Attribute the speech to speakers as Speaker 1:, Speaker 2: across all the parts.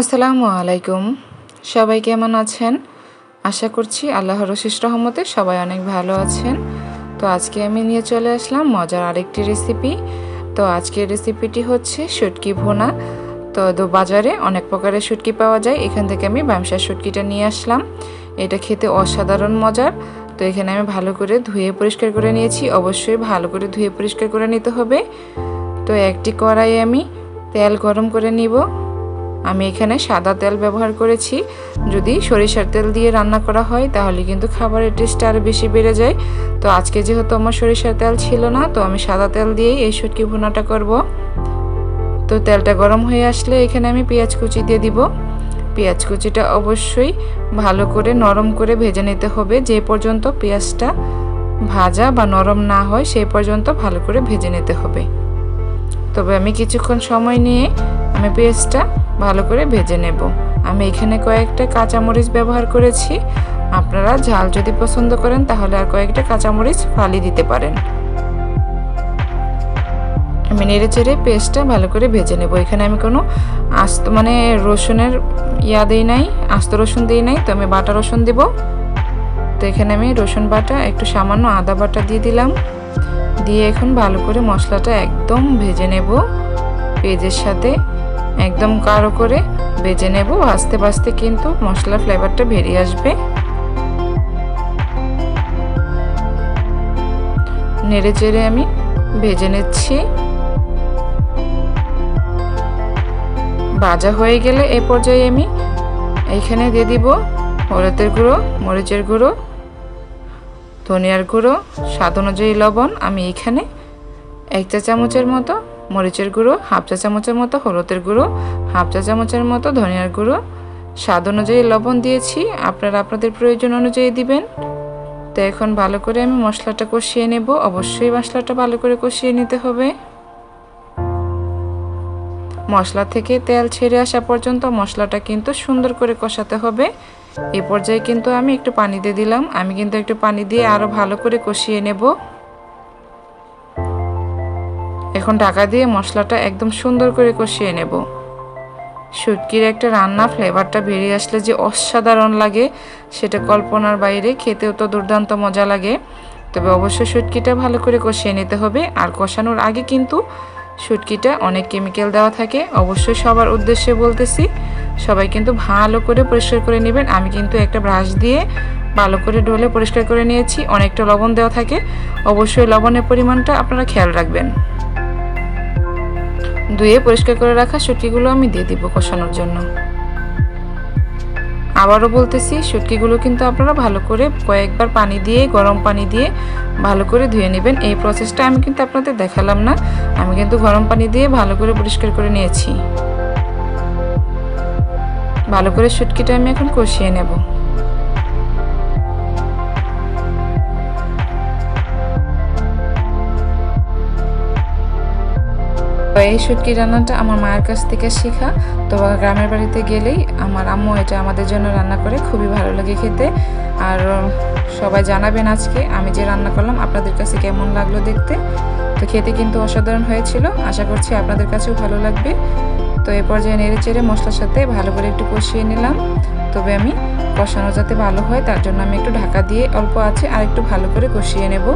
Speaker 1: আসসালামু আলাইকুম। সবাই কেমন আছেন? আশা করছি আল্লাহর রশিস রহমতে সবাই অনেক ভালো আছেন। তো আজকে আমি নিয়ে চলে আসলাম মজার আরেকটি রেসিপি। তো আজকের রেসিপিটি হচ্ছে শুটকি ভোনা। তো দো বাজারে অনেক প্রকারের শুটকি পাওয়া যায়। এখান থেকে আমি ব্যবসার শুটকিটা নিয়ে আসলাম। এটা খেতে অসাধারণ মজার। তো এখানে আমি ভালো করে ধুয়ে পরিষ্কার করে নিয়েছি। অবশ্যই ভালো করে ধুয়ে পরিষ্কার করে নিতে হবে। তো একটি কড়াই আমি তেল গরম করে নিব। আমি এখানে সাদা তেল ব্যবহার করেছি। যদি সরিষার তেল দিয়ে রান্না করা হয়, তাহলে কিন্তু খাবারের টেস্ট আরও বেশি বেড়ে যায়। তো আজকে যেহেতু আমার সরিষার তেল ছিল না, তো আমি সাদা তেল দিয়েই এই শুটকি ভুনাটা করব। তো তেলটা গরম হয়ে আসলে এখানে আমি পেঁয়াজ কুচি দিয়ে দিব। পেঁয়াজ কুচিটা অবশ্যই ভালো করে নরম করে ভেজে নিতে হবে। যে পর্যন্ত পেঁয়াজটা ভাজা বা নরম না হয় সেই পর্যন্ত ভালো করে ভেজে নিতে হবে। তবে আমি কিছুক্ষণ সময় নিয়ে আমি পেঁয়াজটা ভালো করে ভেজে নেব। আমি এখানে কয়েকটা কাঁচামরিচ ব্যবহার করেছি। আপনারা ঝাল যদি পছন্দ করেন, তাহলে আর কয়েকটা কাঁচামরিচ ফালি দিতে পারেন। আমি নেড়ে চেড়ে পেস্টটা ভালো করে ভেজে নেব। এখানে আমি কোনো আস্ত মানে রসুনের ইয়া দিই নাই, আস্ত রসুন দিই নাই, তো আমি বাটা রসুন দেব। তো এখানে আমি রসুন বাটা, একটু সামান্য আদা বাটা দিয়ে দিলাম। দিয়ে এখন ভালো করে মশলাটা একদম ভেজে নেব। পেঁয়াজের সাথে একদম কারও করে ভেজে নেব। আস্তে আস্তে কিন্তু মশলার ফ্লেভারটা বেরিয়ে আসবে। নেড়ে চেড়ে আমি ভেজে নিচ্ছি। ভাজা হয়ে গেলে এ পর্যায়ে আমি এইখানে দিয়ে দিব হলুদের গুঁড়ো, মরিচের গুঁড়ো, ধনিয়ার গুঁড়ো, স্বাদ অনুযায়ী লবণ। আমি এখানে এক চা চামচের মতো মরিচের গুঁড়ো, হাফ চা চামচের মতো হলুদের গুঁড়ো, হাফ চা চামচের মতো ধনিয়ার গুঁড়ো। স্বাদ অনুযায়ী লবণ দিয়েছি, আপনারা আপনাদের প্রয়োজন অনুযায়ী দিবেন। তো এখন ভালো করে আমি মশলাটা কষিয়ে নেব। অবশ্যই মশলাটা ভালো করে কষিয়ে নিতে হবে। মশলা থেকে তেল ছেড়ে আসা পর্যন্ত মশলাটা কিন্তু সুন্দর করে কষাতে হবে। এ পর্যায়ে কিন্তু আমি একটু পানি দিয়ে দিলাম। আমি কিন্তু একটু পানি দিয়ে আরও ভালো করে কষিয়ে নেব। এখন ঢাকা দিয়ে মশলাটা একদম সুন্দর করে কষিয়ে নেব। শুটকির একটা রান্না ফ্লেভারটা বেরিয়ে আসলে যে অসাধারণ লাগে, সেটা কল্পনার বাইরে খেতেও তো দুর্দান্ত মজা লাগে। তবে অবশ্যই শুটকিটা ভালো করে কষিয়ে নিতে হবে, আর কষানোর আগে কিন্তু শুটকিটা অনেক কেমিক্যাল দেওয়া থাকে। অবশ্যই সবার উদ্দেশ্যে বলতেছি, সবাই কিন্তু ভালো করে পরিষ্কার করে নেবেন। আমি কিন্তু একটা ব্রাশ দিয়ে ভালো করে ঢোলে পরিষ্কার করে নিয়েছি, অনেকটা লবণ দেওয়া থাকে। অবশ্যই লবণের পরিমাণটা আপনারা খেয়াল রাখবেন। ধুয়ে পরিষ্কার করে রাখা শুটকিগুলো আমি দিয়ে দিব কষানোর জন্য। আবারও বলতেছি শুটকিগুলো কিন্তু আপনারা ভালো করে কয়েকবার পানি দিয়ে, গরম পানি দিয়ে ভালো করে ধুয়ে নেবেন। এই প্রসেসটা আমি কিন্তু আপনাদের দেখালাম না, আমি কিন্তু গরম পানি দিয়ে ভালো করে পরিষ্কার করে নিয়েছি। ভালো করে শুটকিটা আমি এখন কষিয়ে নেব। এই শুটকি রান্নাটা আমার মায়ের কাছ থেকে শেখা। তো গ্রামের বাড়িতে গেলেই আমার আম্মু এটা আমাদের জন্য রান্না করে, খুবই ভালো লাগে খেতে। আর সবাই জানাবেন আজকে আমি যে রান্না করলাম, আপনাদের কাছে কেমন লাগল দেখতে। তো খেতে কিন্তু অসাধারণ হয়েছিল, আশা করছি আপনাদের কাছেও ভালো লাগবে। তো এ পর্যায়ে নেড়ে চেড়ে মশলার সাথে ভালো করে একটু কষিয়ে নিলাম। তবে আমি কষানো যাতে ভালো হয়, তার জন্য আমি একটু ঢাকা দিয়ে অল্প আছে আর একটু ভালো করে কষিয়ে নেব।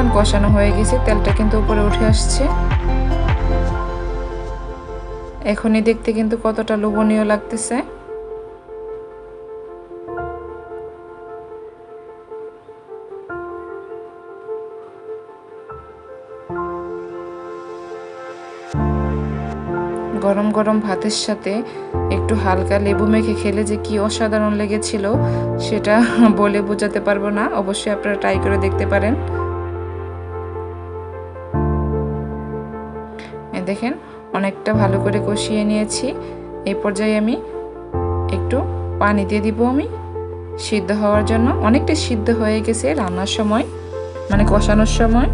Speaker 1: দেখুন কষানো হয়ে গেছে, তেলটা কিন্তু উপরে উঠে আসছে। এখনই দেখতে কিন্তু কতটা লোভনীয় লাগতেছে। গরম গরম ভাতের সাথে একটু হালকা লেবু মেখে খেলে যে কি অসাধারণ লেগেছিল, সেটা বলে বোঝাতে পারব না। অবশ্যই আপনারা ট্রাই করে দেখতে পারেন। দেখেন, অনেকটা ভালো করে কষিয়ে নিয়েছি। এই পর্যায়ে আমি একটু পানি দিয়ে দিব আমি। সিদ্ধ হওয়ার জন্য অনেকটা সিদ্ধ হয়ে গেছে রান্নার সময় মানে কষানোর সময়।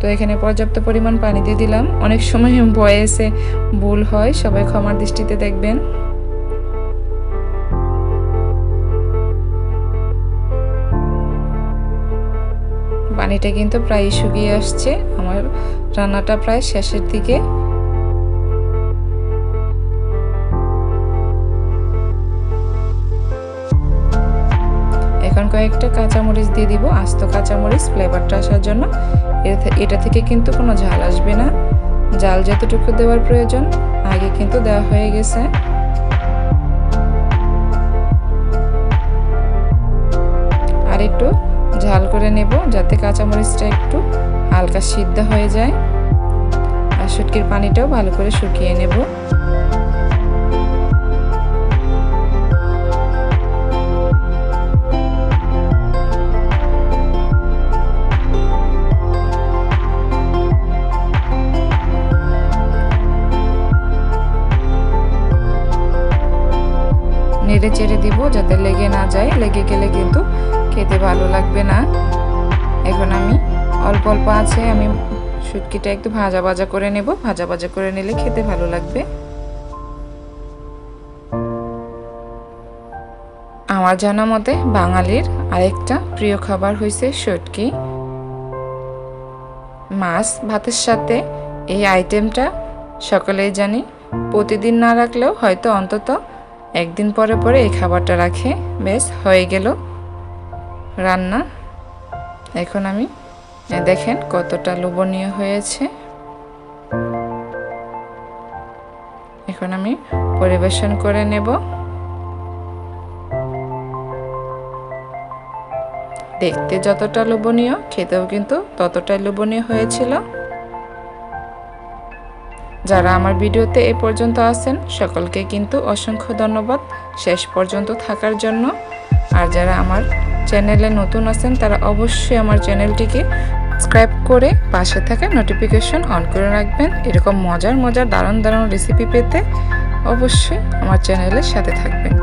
Speaker 1: তো এখানে পর্যাপ্ত পরিমাণ পানি দিয়ে দিলাম। অনেক সময় বয়েসে ভুল হয়, সবাই ক্ষমার দৃষ্টিতে দেখবেন। পানিটা কিন্তু প্রায় শুকিয়ে আসছে। আমার রান্নাটা প্রায় শেষের দিকে। এখন কয়েকটা কাঁচামরিচ দিয়ে দিব। আস্ত কাঁচামরিচ ফ্লেভারটা আসার জন্য। এটা থেকে কিন্তু কোনো ঝাল আসবে না। জাল যতটুকু দেওয়ার প্রয়োজন, আগে কিন্তু দেওয়া হয়ে গেছে। আর একটু ঝাল করে নেব, যাতে কাঁচামরিচটা একটু হালকা সিদ্ধ হয়ে যায়। আর শুটকির পানিটাও ভালো করে শুকিয়ে নেব। নেড়ে চেড়ে দিব যাতে লেগে না যায়। লেগে গেলে কিন্তু খেতে ভালো লাগবে না। এখন আমি অল্প অল্প আছে, আমি শুটকিটা একটু ভাজা ভাজা করে নেব। ভাজা ভাজা করে নিলে খেতে ভালো লাগবে। আমার জানা মতে বাঙালির আরেকটা প্রিয় খাবার হয়েছে শুটকি। মাছ, ভাতের সাথে এই আইটেমটা সকলেই জানি। প্রতিদিন না রাখলেও হয়তো অন্তত একদিন পরে পরে এই খাবারটা রাখে। বেশ হয়ে গেল রান্না। এখন আমি দেখেন কতটা লোভনীয় হয়েছে। এখন আমি পরিবেশন করে নেব। দেখতে যতটা লোভনীয়, খেতেও কিন্তু ততটাই লোভনীয় হয়েছিল। যারা আমার ভিডিওতে এ পর্যন্ত আছেন, সকলকে কিন্তু অসংখ্য ধন্যবাদ শেষ পর্যন্ত থাকার জন্য। আর যারা আমার চ্যানেলে নতুন আছেন, তারা অবশ্যই আমার চ্যানেলটিকে সাবস্ক্রাইব করে পাশে থাকা নোটিফিকেশন অন করে রাখবেন। এরকম মজার মজার, দারুণ দারুণ রেসিপি পেতে অবশ্যই আমার চ্যানেলের সাথে থাকবেন।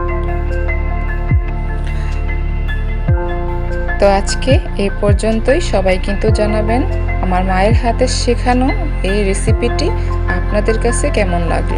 Speaker 1: তো আজকে এই পর্যন্তই। সবাই কিন্তু জানাবেন আমার মায়ের হাতে শেখানো এই রেসিপিটি আপনাদের কাছে কেমন লাগল?